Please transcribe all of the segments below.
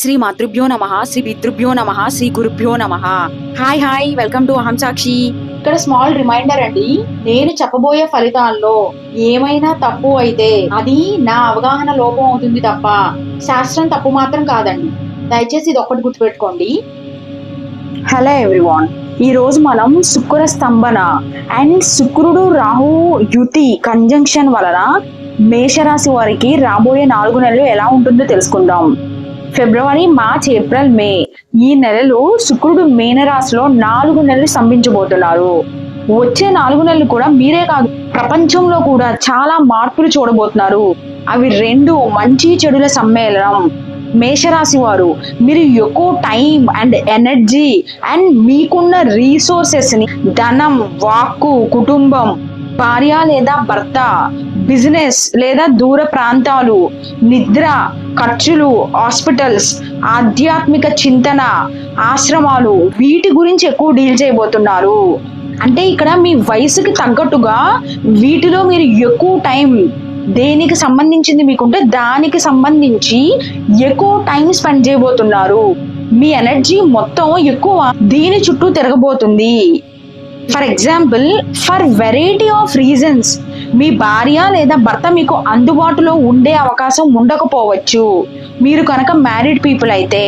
శ్రీ మాతృభ్యో నమ శ్రీ పితృభ్యో నమ శ్రీ గురుభ్యో నమ. హాయ్ హాయ్ వెల్కమ్ టు అహం సాక్షి ఇక్కడ స్మాల్ రిమైండర్ అండి నేను చెప్పబోయే ఫలితాల్లో ఏమైనా తప్పు అయితే అది నా అవగాహన లోపం అవుతుంది తప్ప శాస్త్రం తప్పు మాత్రం కాదండి. దయచేసి ఇది ఒక్కటి గుర్తుపెట్టుకోండి. హలో ఎవ్రీవాన్ ఈ రోజు మనం శుక్ర స్తంభన అండ్ శుక్రుడు రాహు యుతి కంజంక్షన్ వలన మేషరాశి వారికి రాబోయే నాలుగు నెలలు ఎలా ఉంటుందో తెలుసుకుందాం. ఫిబ్రవరి మార్చ్ ఏప్రిల్ మే ఈ నెలలు శుక్రుడు మేనరాశిలో నాలుగు నెలలు స్తంభించబోతున్నారు వచ్చే నాలుగు నెలలు కూడా మీరే కాదు ప్రపంచంలో కూడా చాలా మార్పులు చూడబోతున్నారు. అవి రెండు మంచి చెడుల సమ్మేళనం. మేషరాశి వారు మీరు ఎక్కువ టైం అండ్ ఎనర్జీ అండ్ మీకున్న రీసోర్సెస్ని ధనం వాక్కు కుటుంబం భార్య లేదా భర్త బిజినెస్ లేదా దూర ప్రాంతాలు నిద్ర ఖర్చులు హాస్పిటల్స్ ఆధ్యాత్మిక చింతన ఆశ్రమాలు వీటి గురించి ఎక్కువ డీల్ చేయబోతున్నారు. అంటే ఇక్కడ మీ వయసుకి తగ్గట్టుగా వీటిలో మీరు ఎక్కువ టైం దేనికి సంబంధించింది మీకుంటే దానికి సంబంధించి ఎక్కువ టైం స్పెండ్ చేయబోతున్నారు. మీ ఎనర్జీ మొత్తం ఎక్కువ దీని చుట్టూ తిరగబోతుంది. For example for variety of reasons మీ భార్య లేదా భర్త మీకు అందుబాటులో ఉండే అవకాశం ఉండకపోవచ్చు. మీరు కనుక మ్యారీడ్ పీపుల్ అయితే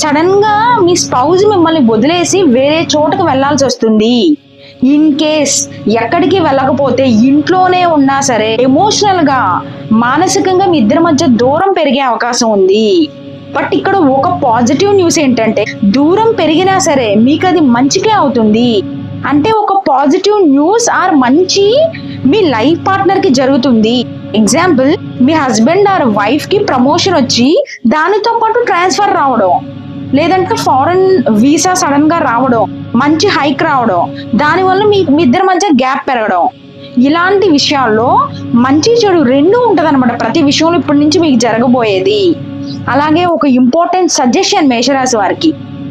సడన్గా మీ స్పౌజ్ మిమ్మల్ని వదిలేసి వేరే చోటకు వెళ్ళాల్సి వస్తుంది. ఇన్ కేస్ ఎక్కడికి వెళ్ళకపోతే ఇంట్లోనే ఉన్నా సరే ఎమోషనల్గా మానసికంగా మీ ఇద్దరి మధ్య దూరం పెరిగే అవకాశం ఉంది. బట్ ఇక్కడ ఒక పాజిటివ్ న్యూస్ ఏంటంటే దూరం పెరిగినా సరే మీకు అది మంచికే అవుతుంది. అంటే ఒక పాజిటివ్ న్యూస్ ఆర్ మంచి మీ లైఫ్ పార్ట్నర్కి జరుగుతుంది. ఎగ్జాంపుల్ మీ హస్బెండ్ ఆర్ వైఫ్కి ప్రమోషన్ వచ్చి దానితో పాటు ట్రాన్స్ఫర్ రావడం. లేదంటే ఫారెన్ వీసా సడన్గా రావడం మంచి హైక్ రావడం దానివల్ల మీ మీ ఇద్దరి మధ్య గ్యాప్ పెరగడం. ఇలాంటి విషయాల్లో మంచి చెడు రెండు ఉంటదన్నమాట. ప్రతి విషయంలో ఇప్పటి నుంచి మీకు జరగబోయేది. అలాగే ఒక ఇంపార్టెంట్ సజెషన్ మేషరాశి వారికి.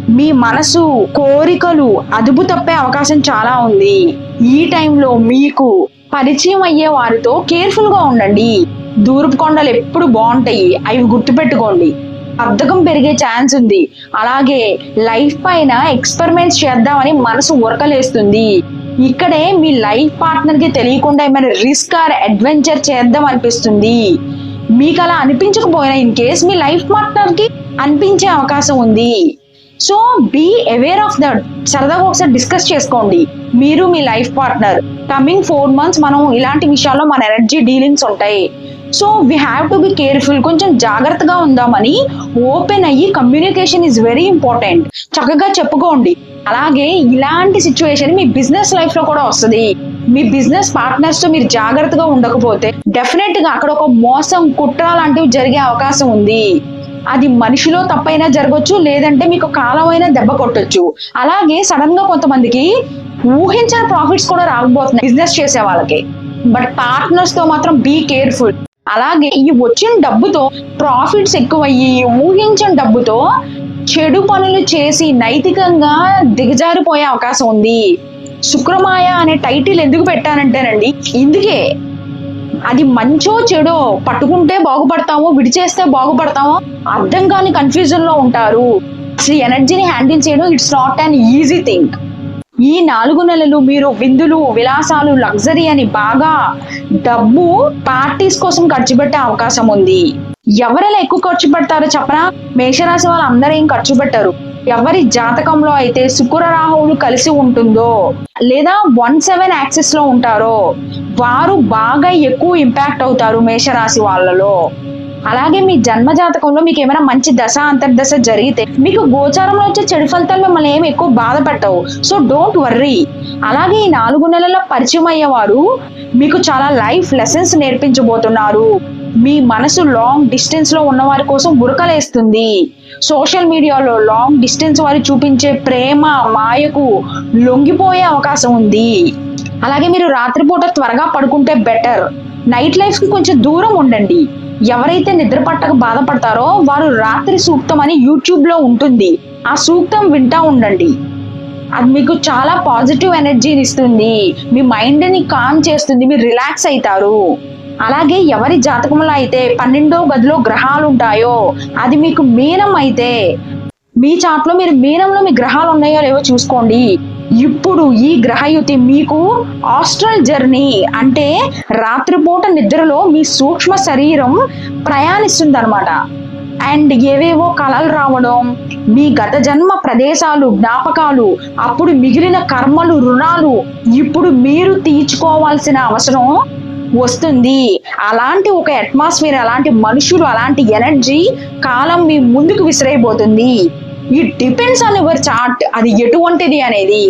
మీ మనసు కోరికలు అదుపు తప్పే అవకాశం చాలా ఉంది. ఈ టైంలో మీకు పరిచయం అయ్యే వారితో కేర్ఫుల్గా ఉండండి. దూరపు కొండలు ఎప్పుడు బాగుంటాయి అవి గుర్తుపెట్టుకోండి. బద్ధకం పెరిగే ఛాన్స్ ఉంది. అలాగే లైఫ్ పైన ఎక్స్పెరిమెంట్స్ చేద్దామని మనసు ఉరకలేస్తుంది. ఇక్కడే మీ లైఫ్ పార్ట్నర్కి తెలియకుండా ఏమైనా రిస్క్ ఆర్ అడ్వెంచర్ చేద్దాం అనిపిస్తుంది. మీకు అలా అనిపించకపోయినా ఇన్ కేస్ మీ లైఫ్ పార్ట్నర్కి అనిపించే అవకాశం ఉంది. So be aware of that సరదాగా ఒకసారి డిస్కస్ చేసుకోండి. మీరు మీ life partner coming four months మనం ఇలాంటి విషయాల్లో మన ఎనర్జీ డీలింగ్స్ ఉంటాయి. So we have to be careful కొంచెం జాగ్రత్తగా ఉందామని ఓపెన్ అయ్యి కమ్యూనికేషన్ ఈజ్ వెరీ ఇంపార్టెంట్ చక్కగా చెప్పుకోండి. అలాగే ఇలాంటి సిచ్యువేషన్ మీ బిజినెస్ లైఫ్లో కూడా వస్తుంది. మీ బిజినెస్ పార్ట్నర్స్తో మీరు జాగ్రత్తగా ఉండకపోతే డెఫినెట్గా అక్కడ ఒక మోసం కుట్ర లాంటివి జరిగే అవకాశం ఉంది. అది మనిషిలో తప్పైనా జరగచ్చు లేదంటే మీకు కాలమైనా దెబ్బ కొట్టచ్చు. అలాగే సడన్గా కొంతమందికి ఊహించిన ప్రాఫిట్స్ కూడా రాకపోతున్నాయి బిజినెస్ చేసే వాళ్ళకి. బట్ పార్ట్నర్స్తో మాత్రం బీ కేర్ఫుల్. అలాగే ఈ వచ్చిన డబ్బుతో ప్రాఫిట్స్ ఎక్కువయ్యి ఊహించిన డబ్బుతో చెడు పనులు చేసి నైతికంగా దిగజారిపోయే అవకాశం ఉంది. శుక్రమాయ అనే టైటిల్ ఎందుకు పెట్టానంటేనండి ఇందుకే. అది మంచో చెడో పట్టుకుంటే బాగుపడతామో విడిచేస్తే బాగుపడతామో అర్థం కాని కన్ఫ్యూజన్లో ఉంటారు. అసలు ఎనర్జీని హ్యాండిల్ చేయడం it's not an easy thing ఈ నాలుగు నెలలు మీరు విందులు విలాసాలు లగ్జరీ అని బాగా డబ్బు పార్టీస్ కోసం ఖర్చు పెట్టే అవకాశం ఉంది. ఎవరెలా ఎక్కువ ఖర్చు పెడతారో చెప్పనా మేషరాశి వాళ్ళు అందరూ ఏం ఖర్చు పెట్టరు. ఎవరి జాతకంలో అయితే శుక్ర రాహువులు కలిసి ఉంటుందో లేదా వన్ సెవెన్ యాక్సెస్లో ఉంటారో వారు బాగా ఎక్కువ ఇంపాక్ట్ అవుతారు మేషరాశి వాళ్ళలో. అలాగే మీ జన్మ జాతకంలో మీకు ఏమైనా మంచి దశ అంతర్దశ జరిగితే మీకు గోచారంలో వచ్చే చెడు ఫలితాలు మిమ్మల్ని ఏమి ఎక్కువ బాధ పెట్టవు సో డోంట్ వర్రీ అలాగే ఈ నాలుగు నెలల పరిచయం అయ్యేవారు మీకు చాలా లైఫ్ లెసన్స్ నేర్పించబోతున్నారు. మీ మనసు లాంగ్ డిస్టెన్స్లో ఉన్న వారి కోసం ఉరకలేస్తుంది. సోషల్ మీడియాలో లాంగ్ డిస్టెన్స్ వారు చూపించే ప్రేమ మాయకు లొంగిపోయే అవకాశం ఉంది. అలాగే మీరు రాత్రిపూట త్వరగా పడుకుంటే బెటర్. నైట్ లైఫ్కి కొంచెం దూరం ఉండండి. ఎవరైతే నిద్ర పట్టక బాధపడతారో వారు రాత్రి సూక్తం అని యూట్యూబ్లో ఉంటుంది. ఆ సూక్తం వింటా ఉండండి. అది మీకు చాలా పాజిటివ్ ఎనర్జీని ఇస్తుంది. మీ మైండ్ని కామ్ చేస్తుంది. మీరు రిలాక్స్ అవుతారు. అలాగే ఎవరి జాతకంలో అయితే పన్నెండో గదిలో గ్రహాలు ఉంటాయో అది మీకు మీనం అయితే మీ చాట్లో మీరు మీనంలో మీ గ్రహాలు ఉన్నాయో లేవో చూసుకోండి. ఇప్పుడు ఈ గ్రహయుతి మీకు ఆస్ట్రల్ జర్నీ అంటే రాత్రిపూట నిద్రలో మీ సూక్ష్మ శరీరం ప్రయాణిస్తుంది అనమాట అండ్ ఏవేవో కళలు రావడం మీ గత జన్మ ప్రదేశాలు జ్ఞాపకాలు అప్పుడు మిగిలిన కర్మలు రుణాలు ఇప్పుడు మీరు తీర్చుకోవాల్సిన అవసరం వస్తుంది. అలాంటి ఒక అట్మాస్ఫియర్ అలాంటి మనుషులు అలాంటి ఎనర్జీ కాలం మీ ముందుకు విసిరైపోతుంది ఈ డిపెండ్స్ ఆన్ యువర్ చార్ట్ అది ఎటువంటిది అనేది.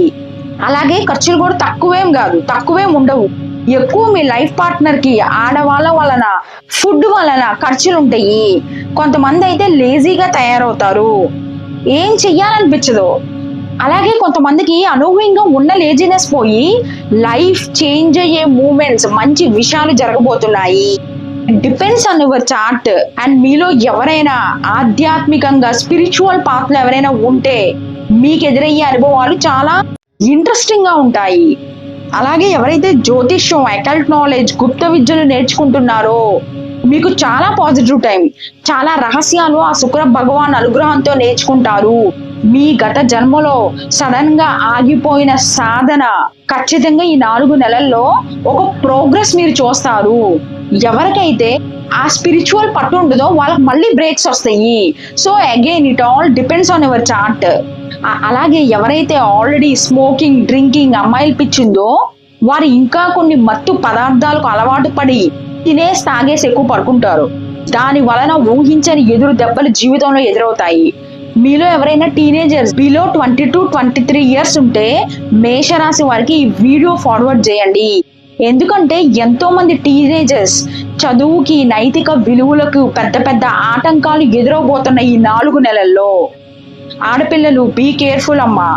అలాగే ఖర్చులు కూడా తక్కువేం కాదు తక్కువేం ఉండవు. ఎక్కువ మీ లైఫ్ పార్ట్నర్కి ఆడవాళ్ళ వలన ఫుడ్ వలన ఖర్చులు ఉంటాయి. కొంతమంది అయితే లేజీగా తయారవుతారు. ఏం చెయ్యాలనిపించదు. అలాగే కొంతమందికి అనూహ్యంగా ఉన్న లేజినెస్ పోయి లైఫ్ చేంజ్ అయ్యే మూమెంట్స్ మంచి విషయాలు జరగబోతున్నాయి. Depends on your chart. And మీలో ఎవరైనా ఆధ్యాత్మికంగా స్పిరిచువల్ పాత్రలు ఎవరైనా ఉంటే మీకు ఎదురయ్యే అనుభవాలు చాలా ఇంట్రెస్టింగ్గా ఉంటాయి. అలాగే ఎవరైతే జ్యోతిష్యం అకల్ట్ నాలెడ్జ్ గుప్త విద్యలు నేర్చుకుంటున్నారో మీకు చాలా పాజిటివ్ టైం. చాలా రహస్యాలు ఆ శుక్ర భగవాన్ అనుగ్రహంతో నేర్చుకుంటారు. మీ గత జన్మలో సడన్గా ఆగిపోయిన సాధన ఖచ్చితంగా ఈ నాలుగు నెలల్లో ఒక ప్రోగ్రెస్ మీరు చూస్తారు. ఎవరికైతే ఆ స్పిరిచువల్ పట్టు ఉండదో వాళ్ళకి మళ్ళీ బ్రేక్స్ వస్తాయి. So again it all depends on your chart. అలాగే ఎవరైతే ఆల్రెడీ స్మోకింగ్ డ్రింకింగ్ అమ్మాయిలు పిచ్చిందో వారు ఇంకా కొన్ని మత్తు పదార్థాలకు అలవాటు పడి తినేసి తాగేసి ఎక్కువ పడుకుంటారు. దాని వలన ఊహించని ఎదురు దెబ్బలు జీవితంలో ఎదురవుతాయి. మీలో ఎవరైనా teenagers below twenty two twenty three years ఉంటే మేషరాశి వారికి ఈ వీడియో ఫార్వర్డ్ చేయండి. ఎందుకంటే ఎంతో మంది టీనేజర్స్ చదువుకి నైతిక విలువలకు పెద్ద పెద్ద ఆటంకాలు ఎదురవబోతున్న ఈ నాలుగు నెలల్లో. ఆడపిల్లలు బీ కేర్ఫుల్ అమ్మా.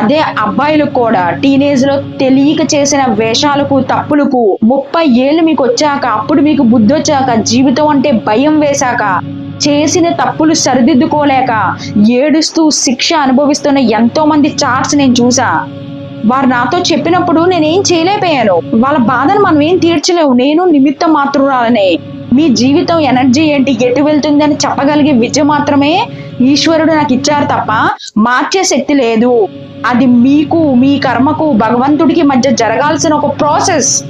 అదే అబ్బాయిలు కూడా టీనేజ్లో తెలియక చేసిన వేషాలకు తప్పులకు ముప్పై ఏళ్ళు మీకు వచ్చాక అప్పుడు మీకు బుద్ధి వచ్చాక జీవితం అంటే భయం వేశాక చేసిన తప్పులు సరిదిద్దుకోలేక ఏడుస్తూ శిక్ష అనుభవిస్తున్న ఎంతో మంది చార్ట్స్ నేను చూసా. వారు నాతో చెప్పినప్పుడు నేనేం చేయలేకపోయాను. వాళ్ళ బాధను మనం ఏం తీర్చలేవు. నేను నిమిత్తం మాత్రురాలనే. మీ జీవితం ఎనర్జీ ఏంటి? ఎటు వెళ్తుంది అని చెప్పగలిగే విద్య మాత్రమే ఈశ్వరుడు నాకు ఇచ్చారు తప్ప మార్చే శక్తి లేదు. అది మీకు మీ కర్మకు భగవంతుడికి మధ్య జరగాల్సిన ఒక ప్రాసెస్.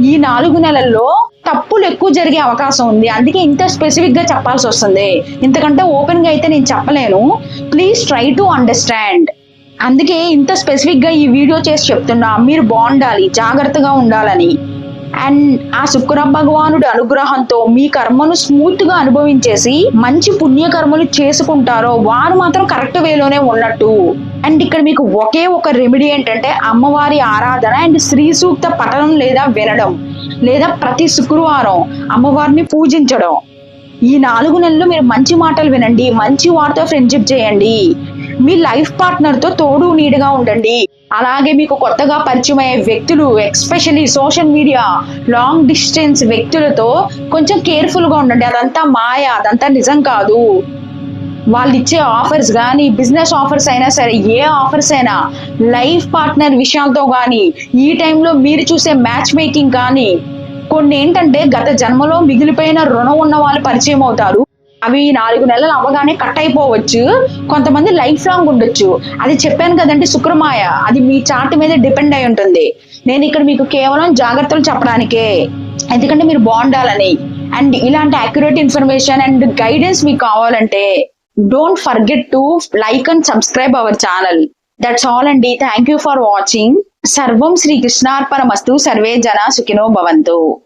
ఈ నాలుగు నెలల్లో తప్పులు ఎక్కువ జరిగే అవకాశం ఉంది. అందుకే ఇంత స్పెసిఫిక్గా చెప్పాల్సి వస్తుంది. ఇంతకంటే ఓపెన్గా అయితే నేను చెప్పలేను. ప్లీజ్ ట్రై టు అండర్స్టాండ్ అందుకే ఇంత స్పెసిఫిక్గా ఈ వీడియో చేసి చెప్తున్నా. మీరు బాగుండాలి జాగ్రత్తగా ఉండాలని. అండ్ ఆ శుక్ర భగవానుడి అనుగ్రహంతో మీ కర్మను స్మూత్గా అనుభవించేసి మంచి పుణ్య కర్మలు చేసుకుంటారో వారు మాత్రం కరెక్ట్ వేలోనే ఉన్నట్టు. అండ్ ఇక్కడ మీకు ఒకే ఒక రెమెడీ ఏంటంటే అమ్మవారి ఆరాధన అండ్ శ్రీ సూక్త పఠనం లేదా వినడం లేదా ప్రతి శుక్రవారం అమ్మవారిని పూజించడం. ఈ నాలుగు నెలలు మీరు మంచి మాటలు వినండి మంచి వారితో ఫ్రెండ్షిప్ చేయండి. మీ లైఫ్ పార్ట్నర్తో తోడు నీడగా ఉండండి. అలాగే మీకు కొత్తగా పరిచయం అయ్యే వ్యక్తులు especially social media long distance వ్యక్తులతో కొంచెం కేర్ఫుల్గా ఉండండి. అదంతా మాయ అదంతా నిజం కాదు. వాళ్ళు ఇచ్చే ఆఫర్స్ కానీ బిజినెస్ ఆఫర్స్ అయినా సరే ఏ ఆఫర్స్ అయినా లైఫ్ పార్ట్నర్ విషయాలతో కానీ ఈ టైంలో మీరు చూసే మ్యాచ్ మేకింగ్ కానీ కొన్ని ఏంటంటే గత జన్మలో మిగిలిపోయిన రుణం ఉన్న వాళ్ళు పరిచయం అవుతారు. అవి నాలుగు నెలలు అవ్వగానే కట్ అయిపోవచ్చు. కొంతమంది లైఫ్ లాంగ్ ఉండొచ్చు. అది చెప్పాను కదండి శుక్రమాయ. అది మీ చార్ట్ మీద డిపెండ్ అయి ఉంటుంది. నేను ఇక్కడ మీకు కేవలం జాగ్రత్తలు చెప్పడానికే. ఎందుకంటే మీరు బాగుండాలని. అండ్ ఇలాంటి అక్యురేట్ ఇన్ఫర్మేషన్ అండ్ గైడెన్స్ మీకు కావాలంటే don't forget to like and subscribe our channel that's all అండి. థ్యాంక్ యూ ఫర్ వాచింగ్ సర్వం శ్రీకృష్ణార్పణమస్తు సర్వే జన సుఖినో భవంతు.